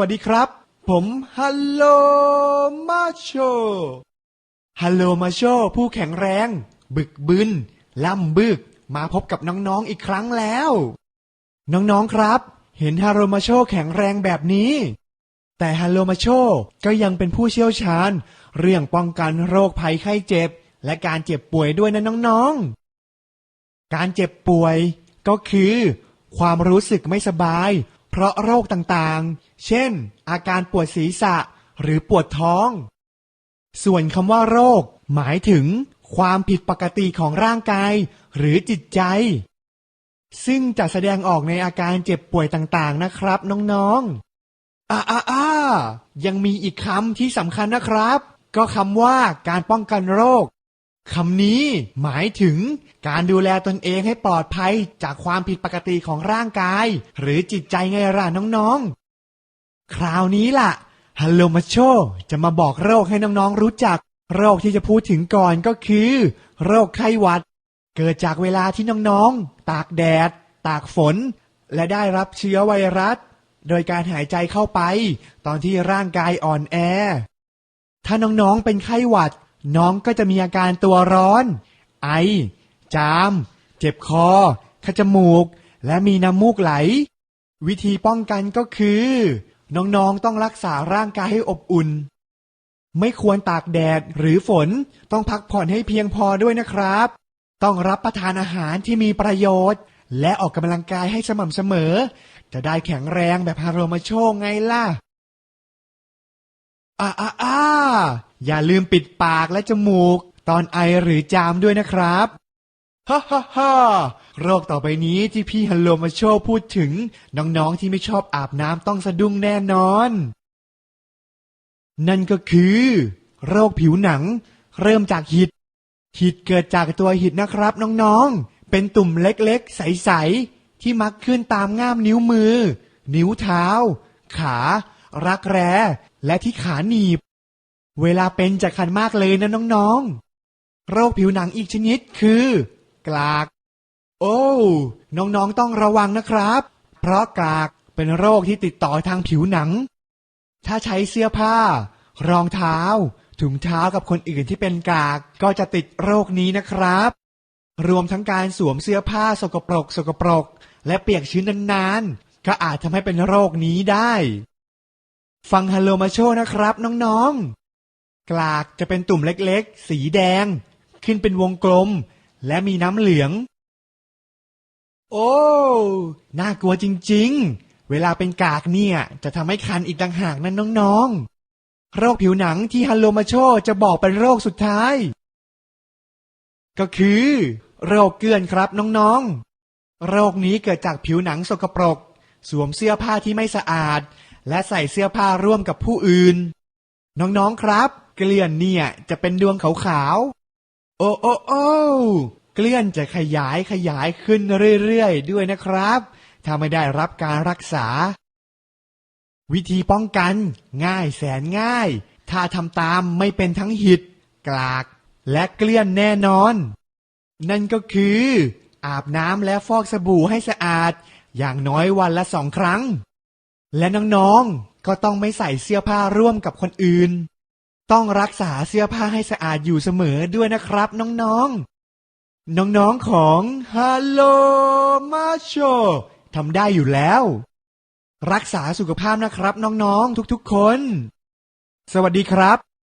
วัสดีครับ ผมฮัลโลมาโชฮัลโลมาโชผู้แข็งแรง บึกบึนล่ำบึก มาพบกับน้องๆอีกครั้งแล้ว น้องๆครับ เห็นฮาโลมาโชแข็งแรงแบบนี้ แต่ฮัลโลมาโชก็ยังเป็นผู้เชี่ยวชาญ เรื่องป้องกันโรคภัยไข้เจ็บ และการเจ็บป่วยด้วยนะน้องๆ การเจ็บป่วยก็คือ ความรู้สึกไม่สบาย เพราะโรคต่างๆ เช่น อาการปวดศีรษะหรือปวดท้อง ส่วนคำว่าโรค หมายถึง ความผิดปกติของร่างกาย หรือจิตใจ ซึ่งจะแสดงออกในอาการเจ็บป่วยต่างๆนะครับ น้องๆอ่าอ่าอ่ายังมีอีกคำที่สำคัญนะครับ ก็คำว่าการป้องกันโรค คำนี้หมายถึงการดูแลตนเองให้ปลอดภัยจากความผิดปกติของร่างกาย หรือจิตใจไงล่ะน้องๆ คราวนี้ล่ะฮัลโลมาโชจะมาบอกโรคให้น้องๆรู้จัก โรคที่จะพูดถึงก่อนก็คือ โรคไข้หวัด เกิดจากเวลาที่น้องๆ ตากแดด ตากฝน และได้รับเชื้อไวรัส โดยการหายใจเข้าไป ตอนที่ร่างกายอ่อนแอ ถ้าน้องๆเป็นไข้หวัด น้องก็จะมีอาการตัวร้อน ไอ จาม เจ็บคอขจมูก และมีน้ำมูกไหล วิธีป้องกันก็คือ น้องๆต้องรักษาร่างกายให้อบอุ่น ไม่ควรตากแดดหรือฝนต้องพักผ่อนให้เพียงพอด้วยนะครับ ต้องรับประทานอาหารที่มีประโยชน์ และออกกำลังกายให้สม่ำเสมอ จะได้แข็งแรงแบบฮารโรมาโชไงล่ะ อ่าอ่าอ่าอย่าลืมปิดปากและจมูก ตอนไอหรือจามด้วยนะครับฮ่าฮ่าฮ่าโรคต่อไปนี้ที่พี่ฮัลโลมาโชพูดถึง น้องๆที่ไม่ชอบอาบน้ำต้องสะดุ้งแน่นอน นั่นก็คือ โรคผิวหนัง เริ่มจากหิด หิดเกิดจากตัวหิดนะครับน้องๆ เป็นตุ่มเล็กๆ ใสๆ ที่มักขึ้นตามง่ามนิ้วมือ นิ้วเท้า ขา รักแร้ และที่ขาหนีบ เวลาเป็นจะคันมากเลยนะน้องๆ โรคผิวหนังอีกชนิดคือ กลาก โอ้ น้องๆต้องระวังนะครับ เพราะกลากเป็นโรคที่ติดต่อทางผิวหนัง ถ้าใช้เสื้อผ้า รองเท้า ถุงเท้ากับคนอื่นที่เป็นกากก็จะติดโรคนี้นะครับ รวมทั้งการสวมเสื้อผ้าสกปรกสกปรก และเปียกชื้นนานๆก็อาจทำให้เป็นโรคนี้ได้ ฟังฮัลโลมาโชนะครับน้องๆ กลากจะเป็นตุ่มเล็กๆ สีแดง ขึ้นเป็นวงกลม และมีน้ำเหลือง โอ้ น่ากลัวจริงๆ เวลาเป็นกากเนี่ยจะทำให้คันอีกต่างหากนั่นน้องๆ โรคผิวหนังที่ฮัลโลมาโชจะบอกเป็นโรคสุดท้าย ก็คือ โรคเกลือนครับน้องๆ โรคนี้เกิดจากผิวหนังสกปรก สวมเสื้อผ้าที่ไม่สะอาด และใส่เสื้อผ้าร่วมกับผู้อื่น น้องๆครับ เกลื่อนเนี่ยจะเป็นดวงขาวๆ โอ้โอ้โอ้เกลื่อนจะขยายขยายขึ้นเรื่อยๆ ด้วยนะครับ ถ้าไม่ได้รับการรักษา วิธีป้องกัน ง่ายแสนง่าย ถ้าทำตามไม่เป็นทั้งหิด กลาก และเกลี้ยนแน่นอน นั่นก็คือ อาบน้ำและฟอกสบู่ให้สะอาด อย่างน้อยวันละสองครั้ง และน้องๆ ก็ต้องไม่ใส่เสื้อผ้าร่วมกับคนอื่น ต้องรักษาเสื้อผ้าให้สะอาดอยู่เสมอด้วยนะครับน้องๆ น้องๆของฮัลโหลมาโชทำได้อยู่แล้ว รักษาสุขภาพนะครับน้องๆทุกๆคน สวัสดีครับ